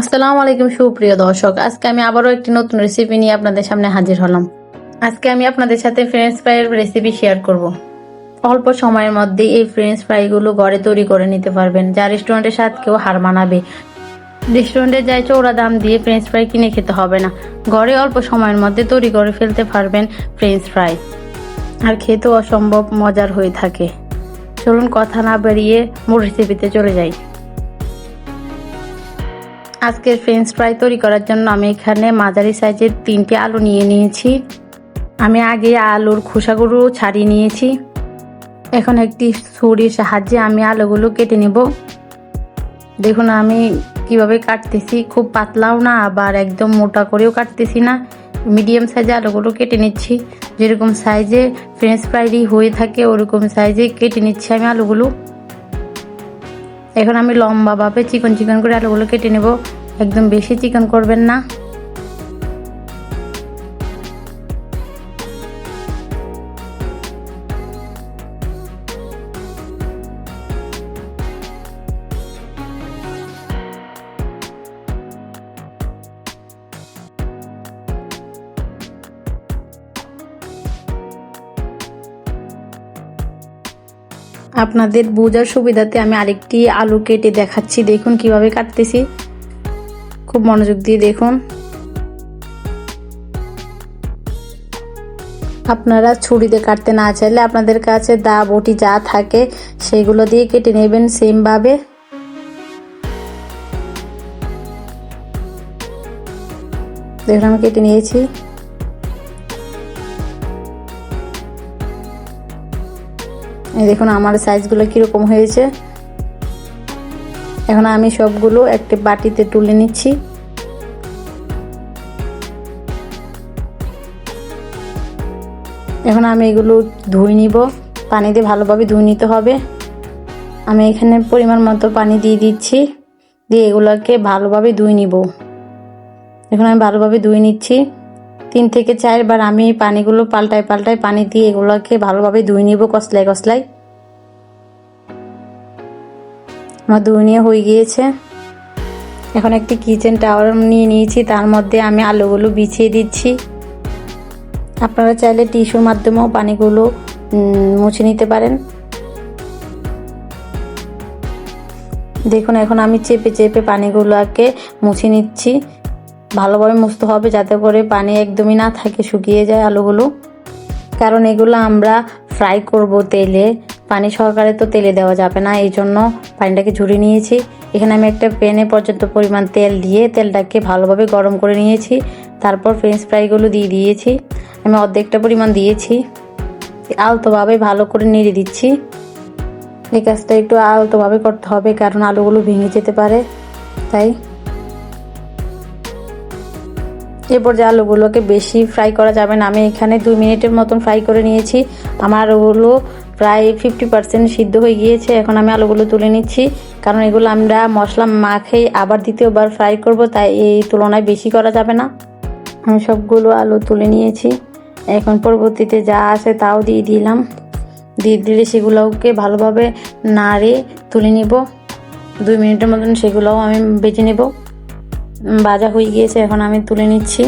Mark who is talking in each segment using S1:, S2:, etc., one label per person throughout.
S1: আসসালামু আলাইকুম, সুপ্রিয় দর্শক। আজকে আমি আবারও একটি নতুন রেসিপি নিয়ে আপনাদের সামনে হাজির হলাম। আজকে আমি আপনাদের সাথে ফ্রেঞ্চ ফ্রাইয়ের রেসিপি শেয়ার করব। অল্প সময়ের মধ্যে এই ফ্রেঞ্চ ফ্রাইগুলো ঘরে তৈরি করে নিতে পারবেন, যা রেস্টুরেন্টের স্বাদকেও হার মানাবে। রেস্টুরেন্টে যাই চৌড়া দাম দিয়ে ফ্রেঞ্চ ফ্রাই কিনে খেতে হবে না ঘরে অল্প সময়ের মধ্যে তৈরি করে ফেলতে পারবেন ফ্রেঞ্চ ফ্রাই আর খেতেও অসম্ভব মজার হয়ে থাকে। চলুন কথা না বেরিয়ে মূল রেসিপিতে চলে যাই। আজকের ফ্রেঞ্চ ফ্রাই তৈরি করার জন্য আমি এখানে মাঝারি সাইজের তিনটে আলু নিয়ে নিয়েছি। আমি আগে আলুর খোসাগুলো ছাড়িয়ে নিয়েছি। এখন একটি ছুরির সাহায্যে আমি আলুগুলো কেটে নেব। দেখুন, আমি কীভাবে কাটতেছি, খুব পাতলাও না, আবার একদম মোটা করেও কাটতেছি না। মিডিয়াম সাইজে আলুগুলো কেটে নিচ্ছি। যেরকম সাইজে ফ্রেঞ্চ ফ্রাইডি হয়ে থাকে, ওরকম সাইজে কেটে নিচ্ছি আমি আলুগুলো। এখন আমি লম্বাভাবে চিকন চিকন করে আলুগুলো কেটে নেব। একদম বেশি চিকন করবেন না। আপনাদের বোঝার সুবিধাতে আমি আরেকটি আলু কেটে দেখাচ্ছি। দেখুন কীভাবে কাটতেছি। খুব মনোযোগ দিয়ে দেখুন। আপনারা ছুরিতে কাটতে না চাইলে আপনাদের কাছে দা, বটি যা থাকে সেগুলো দিয়ে কেটে নেবেন সেমভাবে। দেখুন আমি কেটে নিয়েছি। দেখুন, আমার সাইজগুলো কীরকম হয়েছে। এখন আমি সবগুলো একটি বাটিতে তুলে নিচ্ছি। এখন আমি এগুলো ধুই নিব। পানি দিয়ে ভালোভাবে ধুই নিতে হবে। আমি এখানে পরিমাণ মতো পানি দিয়ে দিচ্ছি। দিয়ে এগুলোকে ভালোভাবে ধুই নিব। এখন আমি ভালোভাবে ধুয়ে নিচ্ছি। তিন থেকে চারবার আমি পানিগুলো পাল্টায় পাল্টায় পানি দিয়ে এগুলোকে ভালোভাবে ধুয়ে নিব কসলাই কসলাই আমার ধুয়ে নিয়ে হয়ে গিয়েছে। এখন একটি কিচেন টাওয়ার নিয়ে নিয়েছি, তার মধ্যে আমি আলুগুলো বিছিয়ে দিচ্ছি। আপনারা চাইলে টিস্যুর মাধ্যমেও পানিগুলো মুছে নিতে পারেন। দেখুন, এখন আমি চেপে চেপে পানিগুলোকে মুছে নিচ্ছি। ভালোভাবে মুছতে হবে যাতে করে পানি একদমই না থাকে, শুকিয়ে যায় আলুগুলো। কারণ এগুলো আমরা ফ্রাই করব তেলে। পানি সহকারে তো তেলে দেওয়া যাবে না, এই জন্য পানিটাকে ঝুড়ি নিয়েছি। এখানে আমি একটা প্যানে পর্যাপ্ত পরিমাণ তেল দিয়ে তেলটাকে ভালোভাবে গরম করে নিয়েছি। তারপর ফ্রেঞ্চ ফ্রাইগুলো দিয়ে দিয়েছি। আমি অর্ধেকটা পরিমাণ দিয়েছি। আলতোভাবে ভালো করে নেড়ে দিচ্ছি। এই কাজটা একটু আলতোভাবে করতে হবে, কারণ আলুগুলো ভেঙে যেতে পারে। তাই এরপর যে আলুগুলোকে বেশি ফ্রাই করা যাবে না, আমি এখানে দুই মিনিটের মতন ফ্রাই করে নিয়েছি। আমার আলুগুলো প্রায় ফিফটি পার্সেন্ট সিদ্ধ হয়ে গিয়েছে, এখন আমি আলুগুলো তুলে নিচ্ছি। কারণ এগুলো আমরা মশলা মাখেই আবার দ্বিতীয়বার ফ্রাই করব, তাই এই তুলনায় বেশি করা যাবে না। আমি সবগুলো আলু তুলে নিয়েছি। এখন পরবর্তীতে যা আছে তাও দিয়ে দিলাম। দিয়ে দিলে সেগুলোকে ভালোভাবে নাড়ে তুলে নিব। দুই মিনিটের মতন সেগুলোও আমি বেজে নেব। ভাজা হয়ে গিয়েছে, এখন আমি তুলে নিচ্ছি।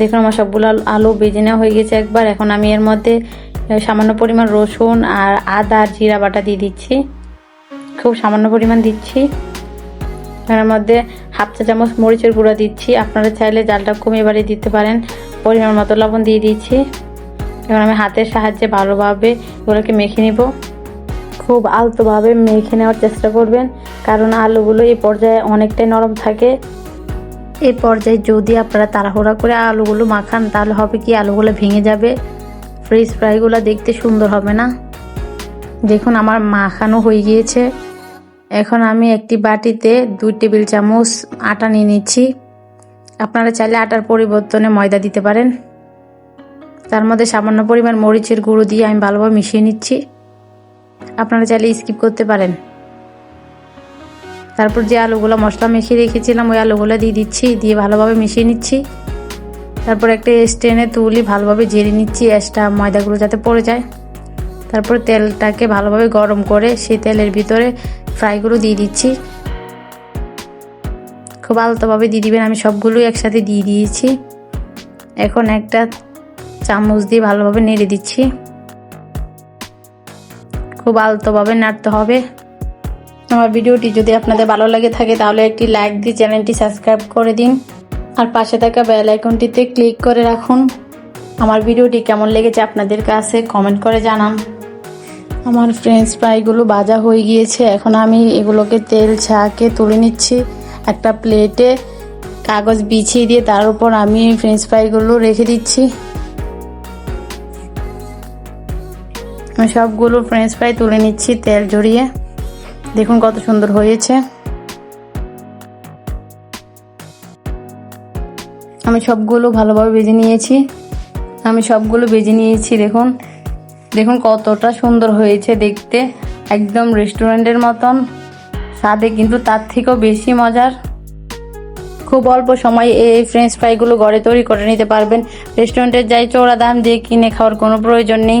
S1: দেখুন, আমার সবগুলো আলু বেজে নেওয়া হয়ে গেছে একবার। এখন আমি এর মধ্যে সামান্য পরিমাণ রসুন আর আদা আর জিরা বাটা দিয়ে দিচ্ছি। খুব সামান্য পরিমাণ দিচ্ছি। এর মধ্যে হাফ চা চামচ মরিচের গুঁড়া দিচ্ছি। আপনারা চাইলে জালটা কমিয়ে বাড়িয়ে দিতে পারেন। পরিমাণ মতো লবণ দিয়ে দিচ্ছি। এবার আমি হাতের সাহায্যে ভালোভাবে এগুলোকে মেখে নিব। খুব আলতোভাবে মেখে নেওয়ার চেষ্টা করবেন। কারণ আলুগুলো এই পর্যায়ে অনেকটাই নরম থাকে। এই পর্যায়ে যদি আপনারা তাড়াহুড়া করে আলুগুলো মাখান, তাহলে হবে কি আলুগুলো ভেঙে যাবে। ফ্রেশ ফ্রাইগুলো দেখতে সুন্দর হবে না। দেখুন আমার মাখানো হয়ে গিয়েছে। এখন আমি একটি বাটিতে দুই টেবিল চামচ আটা নিয়ে নিচ্ছি। আপনারা চাইলে আটার পরিবর্তনে ময়দা দিতে পারেন। তার মধ্যে সামান্য পরিমাণ মরিচের গুঁড়ো দিয়ে আমি ভালোভাবে মিশিয়ে নিচ্ছি। আপনারা চাইলে স্কিপ করতে পারেন। তারপর যে আলুগুলো মশলা মিশিয়ে রেখেছিলাম, ওই আলুগুলো দিয়ে দিচ্ছি, দিয়ে ভালোভাবে মিশিয়ে নিচ্ছি। তারপর একটা স্টেনে তুলি, ভালোভাবে ঝেড়ে নিচ্ছি এক্সট্রা ময়দাগুলো যাতে পড়ে যায়। তারপর তেলটাকে ভালোভাবে গরম করে সেই তেলের ভিতরে ফ্রাইগুলো দিয়ে দিচ্ছি। খুব আলতোভাবে দিয়ে দিবেন, আমি সবগুলোই একসাথে দিয়ে দিয়েছি। এখন একটা চামচ দিয়ে ভালোভাবে নেড়ে দিচ্ছি। খুব আলতোভাবে নাড়তে হবে। আমার ভিডিওটি যদি আপনাদের ভালো লাগে থাকে, তাহলে একটি লাইক দিয়ে চ্যানেলটি সাবস্ক্রাইব করে দিন। আর পাশে থাকা বেল আইকনটিতে ক্লিক করে রাখুন। আমার ভিডিওটি কেমন লেগেছে আপনাদের কাছে কমেন্ট করে জানান। আমার ফ্রেঞ্চ ফ্রাইগুলো ভাজা হয়ে গিয়েছে। এখন আমি এগুলোকে তেল ছাকে তুলে নিচ্ছি। একটা প্লেটে কাগজ বিছিয়ে দিয়ে তার উপর আমি ফ্রেঞ্চ ফ্রাইগুলো রেখে দিচ্ছি। আমি সবগুলো ফ্রেঞ্চ ফ্রাই তুলে নিচ্ছি তেল জড়িয়ে দেখুন কত সুন্দর হয়েছে। আমি সবগুলো ভালোভাবে ভেজে নিয়েছি। আমি সবগুলো ভেজে নিয়েছি, দেখুন। দেখুন কতটা সুন্দর হয়েছে দেখতে। একদম রেস্টুরেন্টের মতন। স্বাদে কিন্তু তার থেকেও বেশি মজার। খুব অল্প সময়ে এই ফ্রেঞ্চ ফ্রাইগুলো ঘরে তৈরি করে নিতে পারবেন। রেস্টুরেন্টের যাই চৌড়া দাম দিয়ে কিনে খাওয়ার কোনো প্রয়োজন নেই।